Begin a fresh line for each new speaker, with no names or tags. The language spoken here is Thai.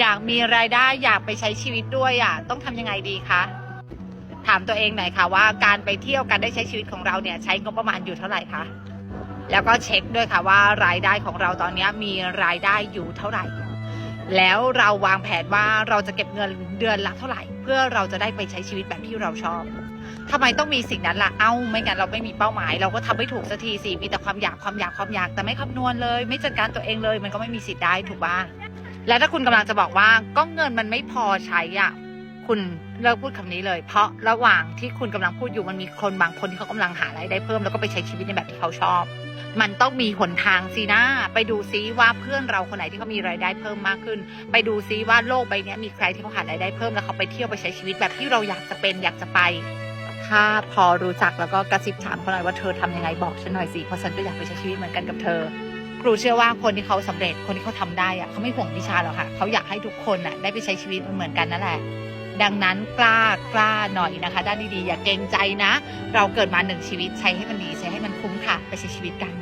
อยากมีรายได้อยากไปใช้ชีวิตด้วยอะต้องทำยังไงดีคะถามตัวเองหน่อยค่ะว่าการไปเที่ยวการได้ใช้ชีวิตของเราเนี่ยใช้งบประมาณอยู่เท่าไหร่คะแล้วก็เช็คด้วยค่ะว่ารายได้ของเราตอนนี้มีรายได้อยู่เท่าไหร่ แล้วเราวางแผนว่าเราจะเก็บเงินเดือนละเท่าไหร่ เพื่อเราจะได้ไปใช้ชีวิตแบบที่เราชอบทำไมต้องมีสิ่งนั้นล่ะ เอ้า ไม่งั้นเราไม่มีเป้าหมาย เราก็ทำไม่ถูกสักทีสิ มีแต่ความอยาก ความอยาก ความอยาก แต่ไม่คำนวณเลย ไม่จัดการตัวเองเลย มันก็ไม่มีสิทธิ์ได้ถูกป่ะ แล้วถ้าคุณกำลังจะบอกว่าก็เงินมันไม่พอใช้อะคุณเลิกพูดคำนี้เลย เพราะระหว่างที่คุณกำลังพูดอยู่มันมีคนบางคนที่เขากำลังหารายได้เพิ่มแล้วก็ไปใช้ชีวิตในแบบที่เขาชอบ มันต้องมีหนทางสินะไปดูซิว่าเพื่อนเราคนไหนที่เขามีรายได้เพิ่มมากขึ้น ไปดูซิว่าโลกใบนี้มีใครที่เขาหารายได้เพิ่มแล้วเขาไปเที่ยวไปใช้ชีวิตแบบที่เราอยากจะเป็นอยากจะไป ถ้าพอรู้จักแล้วก็กระซิบถามเขาหน่อยว่าเธอทำยังไงบอกฉันหน่อยสิเพราะฉันก็อยากไปใช้ชีวิตเหมือนกันกับเธอ ครูเชื่อว่าคนที่เขาสำเร็จคนที่เขาทำได้อะเขาไม่ห่วงวิชาหรอกค่ะ เขาอยากให้ทุกคนอะได้ไปใช้ชีวิตเหมือนกันนั่นแหละ ดังนั้นกล้ากล้าหน่อยนะคะ ด้านดีๆอย่าเกรงใจนะ เราเกิดมาหนึ่งชีวิตใช้ให้มันดีใช้ให้มันคุ้มค่ะ ไปใช้ชีวิตกัน